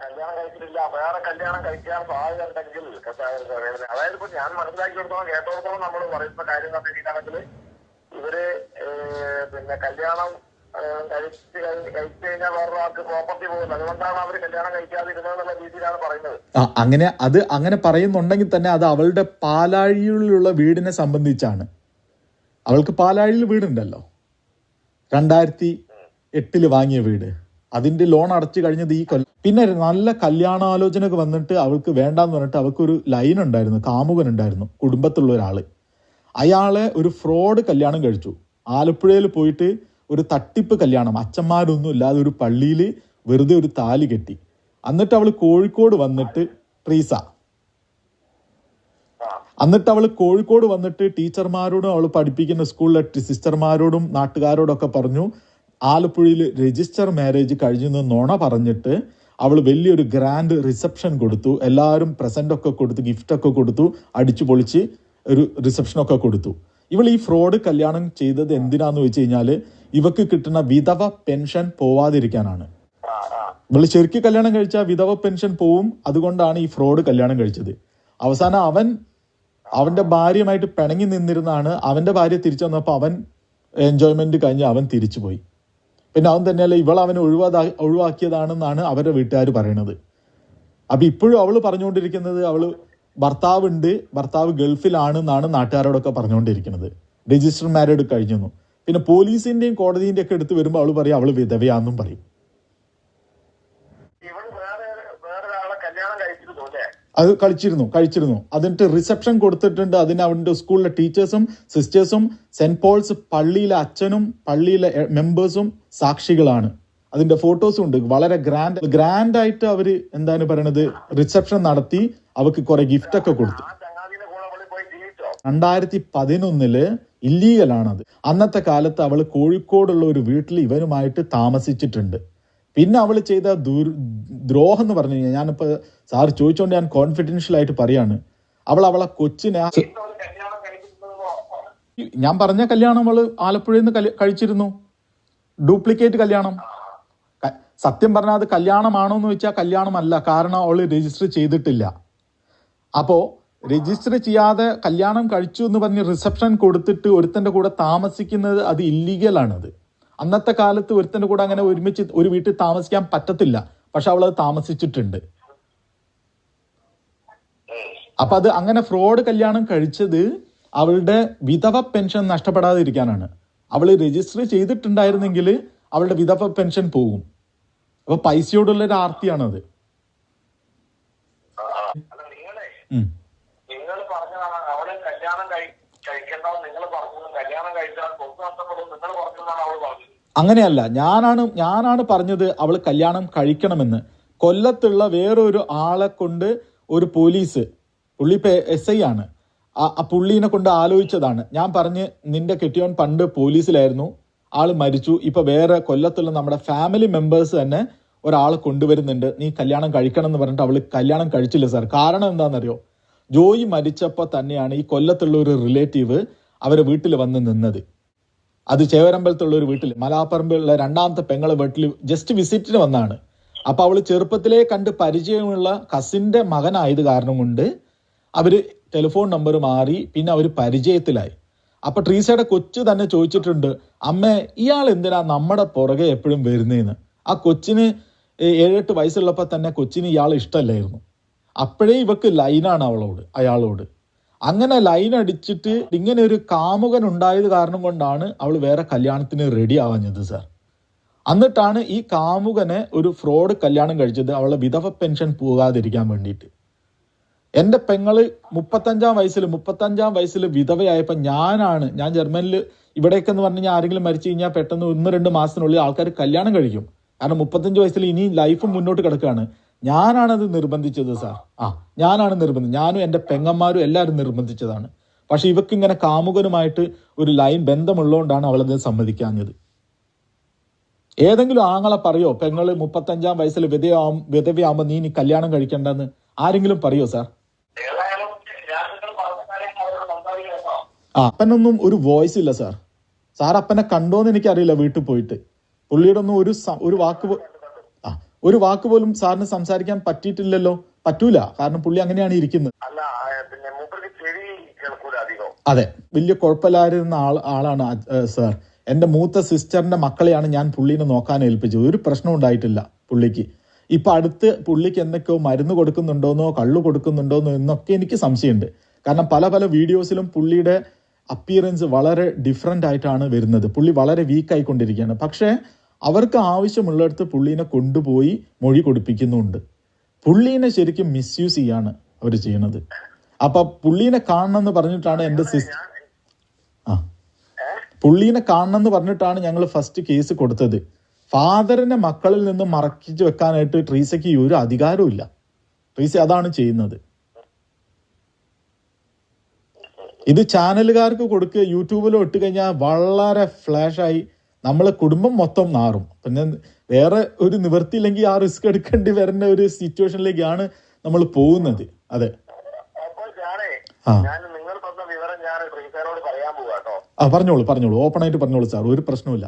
കല്യാണം കഴിച്ചിട്ടില്ല. വേറെ കല്യാണം കഴിക്കാൻ സാധ്യത ഉണ്ടെങ്കിൽ അതായത് ഇപ്പൊ ഞാൻ മനസ്സിലാക്കിയെടുത്തോളം കേട്ടോടത്തോളം നമ്മൾ പറയുന്ന കാര്യം പറഞ്ഞിട്ടാണെങ്കിൽ ഇവർ പിന്നെ കല്യാണം കഴിച്ച് കഴിച്ചു കഴിഞ്ഞാൽ വേറെ ആൾക്ക് പ്രോപ്പർട്ടി പോകുന്നത്. അതുകൊണ്ടാണ് അവർ കല്യാണം കഴിക്കാതിരുന്നത് എന്നുള്ള രീതിയിലാണ് പറയുന്നത്. അങ്ങനെ അത് അങ്ങനെ പറയുന്നുണ്ടെങ്കിൽ തന്നെ അത് അവളുടെ പാലാഴിയിലുള്ള വീടിനെ സംബന്ധിച്ചാണ്. അവൾക്ക് പാലാഴിയിൽ വീടുണ്ടല്ലോ. രണ്ടായിരത്തി എട്ടിൽ വാങ്ങിയ വീട്. അതിന്റെ ലോൺ അടച്ചു കഴിഞ്ഞത് ഈ കൊല്ലം പിന്നെ നല്ല കല്യാണാലോചനക്ക് വന്നിട്ട് അവൾക്ക് വേണ്ടാന്ന് പറഞ്ഞിട്ട് അവൾക്കൊരു ലൈൻ ഉണ്ടായിരുന്നു കാമുകൻ ഉണ്ടായിരുന്നു കുടുംബത്തിലുള്ള ഒരാൾ. അയാളെ ഒരു ഫ്രോഡ് കല്യാണം കഴിച്ചു. ആലപ്പുഴയിൽ പോയിട്ട് ഒരു തട്ടിപ്പ് കല്യാണം അച്ഛന്മാരൊന്നും ഇല്ലാതെ ഒരു പള്ളിയിൽ വെറുതെ ഒരു താലി കെട്ടി. എന്നിട്ട് അവൾ കോഴിക്കോട് വന്നിട്ട് ട്രീസ. എന്നിട്ട് അവൾ കോഴിക്കോട് വന്നിട്ട് ടീച്ചർമാരോടും അവൾ പഠിപ്പിക്കുന്ന സ്കൂളിലെ സിസ്റ്റർമാരോടും നാട്ടുകാരോടൊക്കെ പറഞ്ഞു ആലപ്പുഴയിൽ രജിസ്റ്റർ മാരേജ് കഴിഞ്ഞെന്ന് നുണ പറഞ്ഞിട്ട് അവൾ വലിയൊരു ഗ്രാൻഡ് റിസപ്ഷൻ കൊടുത്തു. എല്ലാവരും പ്രസന്റ് ഒക്കെ കൊടുത്തു ഗിഫ്റ്റ് ഒക്കെ കൊടുത്തു അടിച്ചു പൊളിച്ച് ഒരു റിസപ്ഷനൊക്കെ കൊടുത്തു. ഇവൾ ഈ ഫ്രോഡ് കല്യാണം ചെയ്തത് എന്തിനാന്ന് വെച്ച് കഴിഞ്ഞാൽ ഇവക്ക് കിട്ടുന്ന വിധവ പെൻഷൻ പോവാതിരിക്കാനാണ്. ഇവൾ ശരിക്ക് കല്യാണം കഴിച്ചാൽ വിധവ പെൻഷൻ പോവും അതുകൊണ്ടാണ് ഈ ഫ്രോഡ് കല്യാണം കഴിച്ചത്. അവസാനം അവൻ അവന്റെ ഭാര്യയുമായിട്ട് പിണങ്ങി നിന്നിരുന്നാണ് അവന്റെ ഭാര്യ തിരിച്ചു വന്നപ്പോൾ അവൻ എൻജോയ്മെന്റ് കഴിഞ്ഞ് അവൻ തിരിച്ചു പോയി പിന്നെ അവൻ തന്നെയല്ല ഇവൾ അവനെ ഒഴിവാതാ ഒഴിവാക്കിയതാണെന്നാണ് അവരുടെ വീട്ടുകാർ പറയണത്. അപ്പം ഇപ്പോഴും അവൾ പറഞ്ഞുകൊണ്ടിരിക്കുന്നത് അവൾ ഭർത്താവുണ്ട് ഭർത്താവ് ഗൾഫിലാണെന്നാണ് നാട്ടുകാരോടൊക്കെ പറഞ്ഞുകൊണ്ടിരിക്കുന്നത്. രജിസ്റ്റർ മാരേഡ് കഴിഞ്ഞു. പിന്നെ പോലീസിന്റെയും കോടതിന്റെയൊക്കെ എടുത്ത് വരുമ്പോൾ അവൾ പറയും അവൾ വിധവയാന്നും പറയും ഇവൾ വേറെ വേറൊരാളെ കല്യാണം കഴിച്ചിരുന്നു അല്ലേ അത് കളിച്ചിരുന്നു കഴിച്ചിരുന്നു. അതിന്റെ റിസപ്ഷൻ കൊടുത്തിട്ടുണ്ട് അതിന് അവന്റെ സ്കൂളിലെ ടീച്ചേഴ്സും സിസ്റ്റേഴ്സും സെന്റ് പോൾസ് പള്ളിയിലെ അച്ഛനും പള്ളിയിലെ മെമ്പേഴ്സും സാക്ഷികളാണ്. അതിന്റെ ഫോട്ടോസും ഉണ്ട്. വളരെ ഗ്രാൻഡ് ഗ്രാൻഡ് ആയിട്ട് അവർ എന്താണ് പറയണത്? റിസപ്ഷൻ നടത്തി അവർക്ക് കുറെ ഗിഫ്റ്റ് ഒക്കെ കൊടുത്തു. രണ്ടായിരത്തി പതിനൊന്നിൽ ഇല്ലീഗലാണത് അന്നത്തെ കാലത്ത് അവൾ കോഴിക്കോടുള്ള ഒരു വീട്ടിൽ ഇവനുമായിട്ട് താമസിച്ചിട്ടുണ്ട്. പിന്നെ അവൾ ചെയ്ത ദുർ ദ്രോഹം എന്ന് പറഞ്ഞു കഴിഞ്ഞാൽ ഞാനിപ്പോ സാർ ചോദിച്ചോണ്ട് ഞാൻ കോൺഫിഡൻഷ്യൽ ആയിട്ട് പറയാണ്. അവൾ അവളെ കൊച്ചിനെ ഞാൻ പറഞ്ഞ കല്യാണം അവൾ ആലപ്പുഴയിൽ നിന്ന് കഴിച്ചിരുന്നു. ഡ്യൂപ്ലിക്കേറ്റ് കല്യാണം. സത്യം പറഞ്ഞാൽ അത് കല്യാണമാണോ എന്ന് വെച്ചാൽ കല്യാണമല്ല. കാരണം അവൾ രജിസ്റ്റർ ചെയ്തിട്ടില്ല. അപ്പോ രജിസ്റ്റർ ചെയ്യാതെ കല്യാണം കഴിച്ചു എന്ന് പറഞ്ഞ് റിസപ്ഷൻ കൊടുത്തിട്ട് ഒരുത്തന്റെ കൂടെ താമസിക്കുന്നത് അത് ഇല്ലീഗലാണത് അന്നത്തെ കാലത്ത് ഒരുത്തന്റെ കൂടെ അങ്ങനെ ഒരുമിച്ച് ഒരു വീട്ടിൽ താമസിക്കാൻ പറ്റത്തില്ല. പക്ഷെ അവൾ അത് താമസിച്ചിട്ടുണ്ട്. അപ്പൊ അത് അങ്ങനെ ഫ്രോഡ് കല്യാണം കഴിച്ചത് അവളുടെ വിധവ പെൻഷൻ നഷ്ടപ്പെടാതിരിക്കാനാണ്. അവൾ രജിസ്റ്റർ ചെയ്തിട്ടുണ്ടായിരുന്നെങ്കിൽ അവളുടെ വിധവ പെൻഷൻ പോകും അപ്പൊ പൈസയോടുള്ള ഒരു ആർത്തിയാണത് കല്യാണം കഴിക്കണ്ടോ നിങ്ങൾ പറഞ്ഞത് കല്യാണം കഴിച്ചാൽ നഷ്ടപ്പെടും നിങ്ങൾ പറഞ്ഞതാണ് അവൾ പറഞ്ഞത്. അങ്ങനെയല്ല ഞാനാണ് ഞാനാണ് പറഞ്ഞത് അവൾ കല്യാണം കഴിക്കണമെന്ന്. കൊല്ലത്തുള്ള വേറൊരു ആളെ കൊണ്ട് ഒരു പോലീസ് പുള്ളി ഇപ്പൊ എസ് ഐ ആണ്. ആ പുള്ളീനെ കൊണ്ട് ആലോചിച്ചതാണ്. ഞാൻ പറഞ്ഞ് നിന്റെ കെട്ടിയോൻ പണ്ട് പോലീസിലായിരുന്നു. ആൾ മരിച്ചു. ഇപ്പൊ വേറെ കൊല്ലത്തുള്ള നമ്മുടെ ഫാമിലി മെമ്പേഴ്സ് തന്നെ ഒരാളെ കൊണ്ടുവരുന്നുണ്ട്. നീ കല്യാണം കഴിക്കണം എന്ന് പറഞ്ഞിട്ട് അവൾ കല്യാണം കഴിച്ചില്ല സാർ കാരണം എന്താണെന്നറിയോ? ജോയി മരിച്ചപ്പോൾ തന്നെയാണ് ഈ കൊല്ലത്തുള്ള ഒരു റിലേറ്റീവ് അവരെ വീട്ടിൽ വന്ന് നിന്നത്. അത് ചേവരമ്പലത്തുള്ള ഒരു വീട്ടിൽ മലാപ്പറമ്പിലുള്ള രണ്ടാമത്തെ പെങ്ങളെ വീട്ടിൽ ജസ്റ്റ് വിസിറ്റിന് വന്നാണ്. അപ്പൊ അവൾ ചെറുപ്പത്തിലേ കണ്ട് പരിചയമുള്ള കസിന്റെ മകനായത് കാരണം കൊണ്ട് അവർ ടെലിഫോൺ നമ്പർ മാറി പിന്നെ അവർ പരിചയത്തിലായി. അപ്പൊ ട്രീസയുടെ കൊച്ചു തന്നെ ചോദിച്ചിട്ടുണ്ട് അമ്മ ഇയാൾ എന്തിനാ നമ്മുടെ പുറകെ എപ്പോഴും വരുന്നതെന്ന് ആ കൊച്ചിന് ഏഴെട്ട് വയസ്സുള്ളപ്പോൾ തന്നെ കൊച്ചിന് ഇയാൾ ഇഷ്ടമല്ലായിരുന്നു. അപ്പോഴേ ഇവക്ക് ലൈനാണ് അവളോട് അയാളോട്. അങ്ങനെ ലൈൻ അടിച്ചിട്ട് ഇങ്ങനെ ഒരു കാമുകൻ ഉണ്ടായത് കാരണം കൊണ്ടാണ് അവൾ വേറെ കല്യാണത്തിന് റെഡി ആവാഞ്ഞത് സാർ എന്നിട്ടാണ് ഈ കാമുകനെ ഒരു ഫ്രോഡ് കല്യാണം കഴിച്ചത് അവളെ വിധവ പെൻഷൻ പോകാതിരിക്കാൻ വേണ്ടിയിട്ട്. എന്റെ പെങ്ങൾ മുപ്പത്തഞ്ചാം വയസ്സിൽ മുപ്പത്തഞ്ചാം വയസ്സിൽ വിധവയായപ്പോൾ ഞാനാണ് ഞാൻ ജർമ്മനിൽ ഇവിടേക്കെന്ന് പറഞ്ഞു കഴിഞ്ഞാൽ ആരെങ്കിലും മരിച്ചു കഴിഞ്ഞാൽ പെട്ടെന്ന് ഒന്ന് രണ്ട് മാസത്തിനുള്ളിൽ ആൾക്കാർ കല്യാണം കഴിക്കും. കാരണം മുപ്പത്തഞ്ച് വയസ്സിൽ ഇനി ലൈഫ് മുന്നോട്ട് കിടക്കുകയാണ്. ഞാനാണത് നിർബന്ധിച്ചത് സാർ. ആ ഞാനാണ് നിർബന്ധം ഞാനും എന്റെ പെങ്ങന്മാരും എല്ലാവരും നിർബന്ധിച്ചതാണ്. പക്ഷെ ഇവക്കിങ്ങനെ കാമുകനുമായിട്ട് ഒരു ലൈൻ ബന്ധമുള്ളതുകൊണ്ടാണ് അവളത് സമ്മതിക്കാഞ്ഞത്. ഏതെങ്കിലും ആങ്ങളെ പറയോ പെങ്ങൾ മുപ്പത്തഞ്ചാം വയസ്സിൽ വിധവയാവും വിധവയാകുമ്പോൾ നീ ഇനി കല്യാണം കഴിക്കണ്ടെന്ന്? ആരെങ്കിലും പറയോ സാർ? ആ അപ്പനൊന്നും ഒരു വോയിസ് ഇല്ല സാർ. സാർ അപ്പനെ കണ്ടോന്ന് എനിക്കറിയില്ല വീട്ടിൽ പോയിട്ട്. പുള്ളിയുടെ ഒന്നും ഒരു ഒരു വാക്ക് ഒരു വാക്ക് പോലും സാറിന് സംസാരിക്കാൻ പറ്റിയിട്ടില്ലല്ലോ. പറ്റൂല. കാരണം പുള്ളി അങ്ങനെയാണ് ഇരിക്കുന്നത്. അതെ. വലിയ കുഴപ്പമില്ലാതിരുന്ന ആൾ ആളാണ് സാർ. എന്റെ മൂത്ത സിസ്റ്ററിന്റെ മക്കളെയാണ് ഞാൻ പുള്ളീനെ നോക്കാൻ ഏൽപ്പിച്ചത്. ഒരു പ്രശ്നം ഉണ്ടായിട്ടില്ല പുള്ളിക്ക്. ഇപ്പൊ അടുത്ത് പുള്ളിക്ക് എന്തൊക്കെയോ മരുന്ന് കൊടുക്കുന്നുണ്ടോന്നോ കള്ളു കൊടുക്കുന്നുണ്ടോന്നോ എന്നൊക്കെ എനിക്ക് സംശയമുണ്ട്. കാരണം പല പല വീഡിയോസിലും പുള്ളിയുടെ അപ്പിയറൻസ് വളരെ ഡിഫറെന്റ് ആയിട്ടാണ് വരുന്നത്. പുള്ളി വളരെ വീക്കായിക്കൊണ്ടിരിക്കുകയാണ് പക്ഷേ അവർക്ക് ആവശ്യമുള്ളിടത്ത് പുള്ളീനെ കൊണ്ടുപോയി മൊഴി കൊടുപ്പിക്കുന്നുണ്ട്. പുള്ളീനെ ശരിക്കും മിസ്യൂസ് ചെയ്യാണ് അവർ ചെയ്യണത്. അപ്പൊ പുള്ളീനെ കാണണം എന്ന് പറഞ്ഞിട്ടാണ് എന്റെ സിസ്റ്റർ ആ. പുള്ളീനെ കാണണം എന്ന് പറഞ്ഞിട്ടാണ് ഞങ്ങൾ ഫസ്റ്റ് കേസ് കൊടുത്തത്. ഫാദറിനെ മക്കളിൽ നിന്ന് മറക്കിച്ച് വെക്കാനായിട്ട് ട്രീസയ്ക്ക് ഒരു അധികാരവും ട്രീസ അതാണ് ചെയ്യുന്നത്. ഇത് ചാനലുകാർക്ക് കൊടുക്കുക യൂട്യൂബിലോ ഇട്ട് കഴിഞ്ഞാൽ വളരെ ഫ്ലാഷായി നമ്മളെ കുടുംബം മൊത്തം നാറും പിന്നെ വേറെ ഒരു നിവൃത്തി ഇല്ലെങ്കിൽ ആ റിസ്ക് എടുക്കേണ്ടി വരുന്ന ഒരു സിറ്റുവേഷനിലേക്കാണ് നമ്മൾ പോകുന്നത്. അതെ. ആ. പറഞ്ഞോളൂ പറഞ്ഞോളൂ. ഓപ്പൺ ആയിട്ട് പറഞ്ഞോളൂ സാർ. ഒരു പ്രശ്നവുമില്ല.